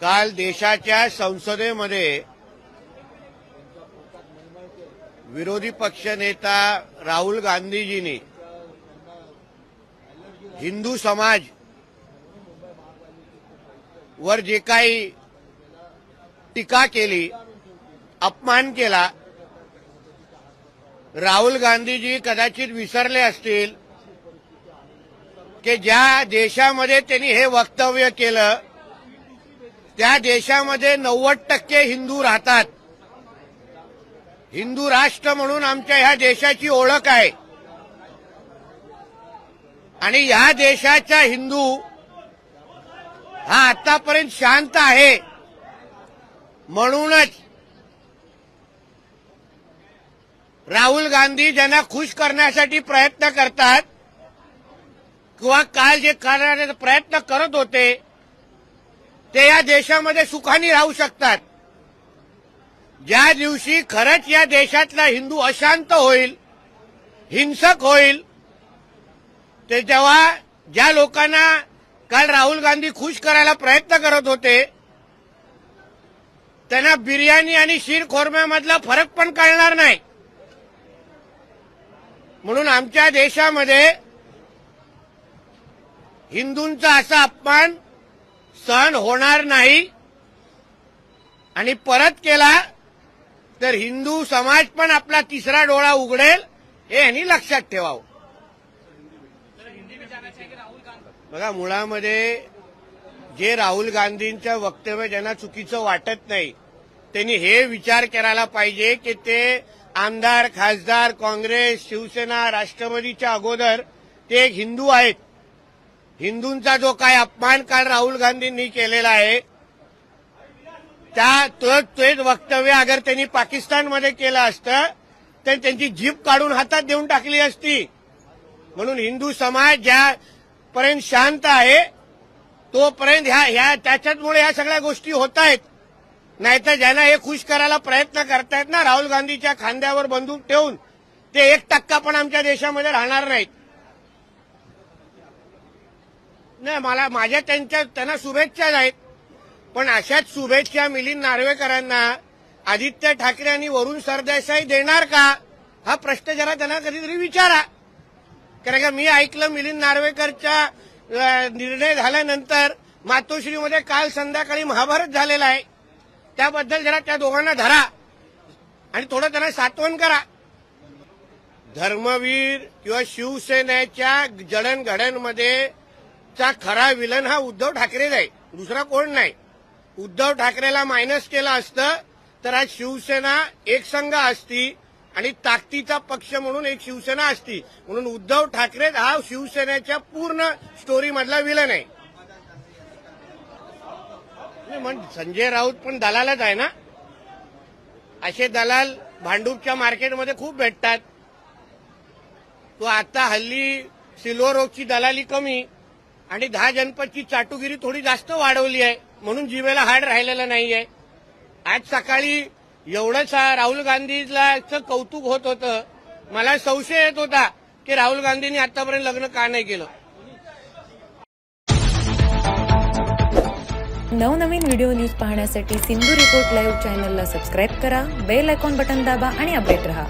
काल देशाच्या संसदेमध्ये विरोधी पक्षनेता राहुल गांधीजींनी हिंदू समाज वर जे काही टीका केली अपमान केला राहुल गांधीजी कदाचित विसरले असतील की ज्या देशामध्ये त्यांनी हे वक्तव्य केलं त्या देशामध्ये नव्वद टक्के हिंदू राहतात. हिंदू राष्ट्र म्हणून आमच्या ह्या देशाची ओळख आहे. आणि ह्या देशाचा हिंदू हा आतापर्यंत शांत आहे. म्हणूनच राहुल गांधी ज्यांना खुश करण्यासाठी प्रयत्न करतात किंवा काल जे करण्याचा प्रयत्न करत होते ते या देशामध्ये सुखाने राहू शकतात. ज्या दिवशी खरंच या देशातला हिंदू अशांत होईल हिंसक होईल ते जेव्हा ज्या लोकांना काल राहुल गांधी खुश करायला प्रयत्न करत होते त्यांना बिर्याणी आणि शीर खोरम्यामधला फरक पण कळणार नाही. म्हणून आमच्या देशामध्ये हिंदूंचा असा अपमान सहन होणार नाही. आणि परत केला तर हिंदू समाज पण आपला तिसरा डोळा उघडेल हे यांनी लक्षात ठेवावं. बघा मुळामध्ये जे राहुल गांधींचं वक्तव्य ज्यांना चुकीचं वाटत नाही त्यांनी हे विचार करायला पाहिजे की ते आमदार खासदार काँग्रेस शिवसेना राष्ट्रवादीच्या अगोदर ते एक हिंदू आहेत. हिंदूंचा जो काय अपमान काल राहुल गांधींनी केलेला आहे त्या तेच वक्तव्य अगर त्यांनी पाकिस्तानमध्ये केलं असतं तर त्यांची जीप काढून हातात देऊन टाकली असती. म्हणून हिंदू समाज ज्यापर्यंत शांत आहे तोपर्यंत ह्या ह्या त्याच्यामुळे ह्या सगळ्या गोष्टी होत आहेत नाहीतर ज्यांना हे खुश करायला प्रयत्न करतायत ना राहुल गांधीच्या खांद्यावर बंदूक ठेवून ते एक टक्का पण आमच्या देशामध्ये राहणार नाहीत. नाही मला माझ्या त्यांच्या त्यांना शुभेच्छा आहेत. पण अशाच शुभेच्छा मिलिंद नार्वेकरांना आदित्य ठाकरे आणि वरुण सरदेसाई देणार का? हा प्रश्न जरा त्यांना कधीतरी विचारा. कारण का मी ऐकलं मिलिंद नार्वेकरच्या निर्णय झाल्यानंतर मातोश्रीमध्ये काल संध्याकाळी महाभारत झालेला आहे. त्याबद्दल जरा त्या दोघांना धरा. आणि थोडं त्यांना सातवण करा. धर्मवीर किंवा शिवसेनेच्या जडणघडणमध्ये चा खरा विलन हा उद्धव ठाकरेच आहे दुसरा कोण नाही? उद्धव ठाकरेला मायनस केलं असतं तर आज शिवसेना एक संघ असती आणि ताकदीचा पक्ष म्हणून एक शिवसेना असती. म्हणून उद्धव ठाकरे हा शिवसेनेच्या पूर्ण स्टोरीमधला विलन आहे. संजय राऊत पण दलालच आहे ना? असे दलाल भांडूपच्या मार्केटमध्ये खूप भेटतात. तो आता हल्ली सिल्वर रोगची दलाली कमी. आणि दहा जनपदची चाटुगिरी थोडी जास्त वाढवली आहे म्हणून जीवेला हाड राहिलेला नाहीये. आज सकाळी एवढंसा राहुल गांधीला कौतुक होत होतं. मला संशय येत होता की राहुल गांधींनी आतापर्यंत लग्न का नाही केलं? नवनवीन व्हिडिओ न्यूज पाहण्यासाठी सिंधू रिपोर्ट लाईव्ह चॅनलला सबस्क्राईब करा बेल आयकॉन बटन दाबा आणि अपडेट रहा.